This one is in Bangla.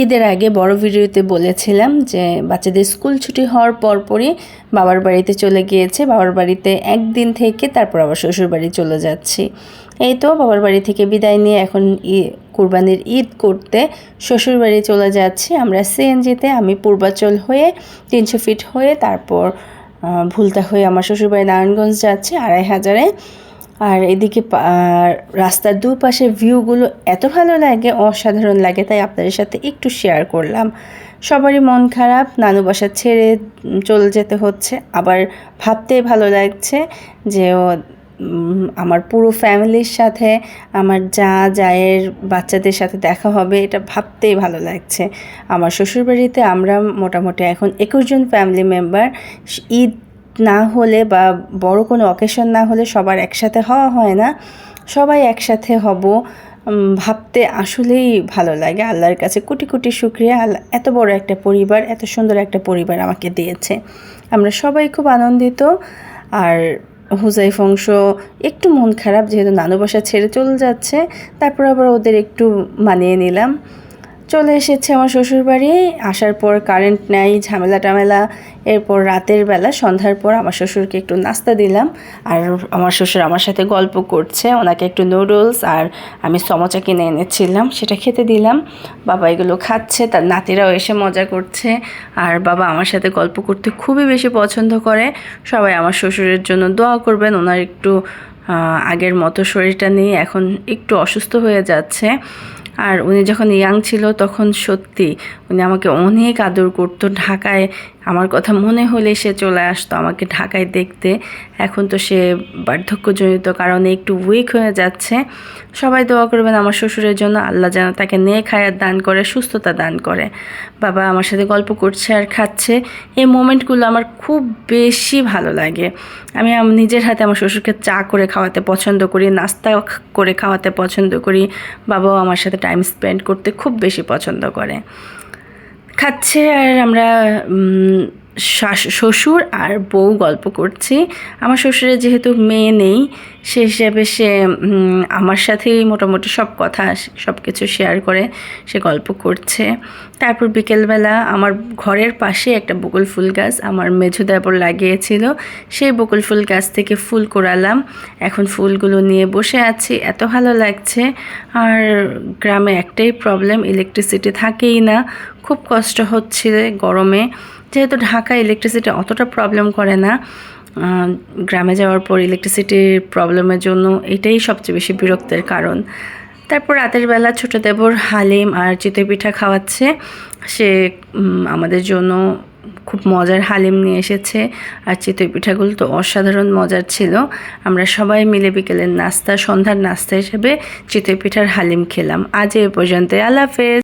ঈদের আগে বড় ভিডিওতে বলেছিলাম যে বাচ্চাদের স্কুল ছুটি হওয়ার পরপরই বাবার বাড়িতে চলে গিয়েছে। বাবার বাড়িতে একদিন থেকে তারপর আবার শ্বশুর বাড়ি চলে যাচ্ছি। এই তো বাবার বাড়ি থেকে বিদায় নিয়ে এখন কুরবানির ঈদ করতে শ্বশুর বাড়ি চলে যাচ্ছি। আমরা সিএনজিতে, আমি পূর্বাচল হয়ে তিনশো ফিট হয়ে তারপর ভুলতা হয়ে আমার শ্বশুরবাড়ি নারায়ণগঞ্জ যাচ্ছি। আড়াই হাজারে আর এদিকে রাস্তার দুপাশে ভিউগুলো এত ভালো লাগে, অসাধারণ লাগে, তাই আপনাদের সাথে একটু শেয়ার করলাম। সবারই মন খারাপ, নানু বাসা ছেড়ে চলে যেতে হচ্ছে। আবার ভাবতে ভালো লাগছে যে ও আমার পুরো ফ্যামিলির সাথে, আমার যা জায়ের বাচ্চাদের সাথে দেখা হবে, এটা ভাবতেই ভালো লাগছে। আমার শ্বশুরবাড়িতে আমরা মোটামুটি এখন একুশ জন ফ্যামিলি মেম্বার ঈদ না হলে বা বড় কোনো অকেশন না হলে সবার একসাথে হওয়া হয় না। সবাই একসাথে হব ভাবতে আসলেই ভালো লাগে। আল্লাহর কাছে কোটি কোটি শুক্রিয়া। আল্লাহ, এত বড় একটা পরিবার, এত সুন্দর একটা পরিবার আমাকে দিয়েছে। আমরা সবাই খুব আনন্দিত। আর হুজাইফ অংশ একটু মন খারাপ, যেহেতু নানু বাসা ছেড়ে চলে যাচ্ছে, তারপর আবার ওদের একটু মানিয়ে নিলাম। চলে এসেছে আমার শ্বশুরবাড়ি। আসার পর কারেন্ট নেই, ঝামেলা টামেলা। এরপর রাতের বেলা, সন্ধ্যার পর আমার শ্বশুরকে একটু নাস্তা দিলাম। আর আমার শ্বশুর আমার সাথে গল্প করছে, ওনাকে একটু নুডলস আর আমি সমচা কিনে এনেছিলাম, সেটা খেতে দিলাম। বাবা এগুলো খাচ্ছে, তার নাতিরাও এসে মজা করছে। আর বাবা আমার সাথে গল্প করতে খুবই বেশি পছন্দ করে। সবাই আমার শ্বশুরের জন্য দোয়া করবেন, ওনার একটু আগের মতো শরীরটা নিয়ে এখন একটু অসুস্থ হয়ে যাচ্ছে। আর উনি যখন ইয়াং ছিল তখন সত্যি উনি আমাকে অনেক আদর করতো ঢাকায় আমার কথা মনে হলে সে চলে আসতো আমাকে ঢাকায় দেখতে। এখন তো সে বার্ধক্যজনিত কারণে একটু উইক হয়ে যাচ্ছে। সবাই দোয়া করবেন আমার শ্বশুরের জন্য। আল্লাহ যেন তাকে নে খায়ার দান করে, সুস্থতা দান করে। বাবা আমার সাথে গল্প করছে আর খাচ্ছে। এই মোমেন্টগুলো আমার খুব বেশি ভালো লাগে। আমি নিজের হাতে আমার শ্বশুরকে চা করে খাওয়াতে পছন্দ করি, নাস্তা করে খাওয়াতে পছন্দ করি। বাবাও আমার সাথে টাইম স্পেন্ড করতে খুব বেশি পছন্দ করে। খাচ্ছে আর আমরা শ্বশুর আর বউ গল্প করছি। আমার শ্বশুরের যেহেতু মেয়ে নেই, সে হিসাবে সে আমার সাথেই মোটামুটি সব কথা সব কিছু শেয়ার করে, সে গল্প করছে। তারপর বিকেলবেলা আমার ঘরের পাশে একটা বকুল ফুল গাছ, আমার মেঝো দেবর লাগিয়েছিল। সেই বকুল ফুল গাছ থেকে ফুল কোরালাম। এখন ফুলগুলো নিয়ে বসে আছি, এত ভালো লাগছে। আর গ্রামে একটাই প্রবলেম ইলেকট্রিসিটি থাকেই না। খুব কষ্ট হচ্ছে গরমে। যেহেতু ঢাকা ইলেকট্রিসিটি অতটা প্রবলেম করে না গ্রামে যাওয়ার পর ইলেকট্রিসিটির প্রবলেমের জন্য এটাই সবচেয়ে বেশি বিরক্তের কারণ। তারপর রাতের বেলা ছোটো দেবর হালিম আর চিতই পিঠা খাওয়াচ্ছে। সে আমাদের জন্য খুব মজার হালিম নিয়ে এসেছে আর চিতই পিঠাগুলো তো অসাধারণ মজার ছিল। আমরা সবাই মিলে বিকেলের নাস্তা, সন্ধ্যার নাস্তা হিসেবে চিতই পিঠার হালিম খেলাম। আজ এ পর্যন্ত আল্লাহ হাফেজ।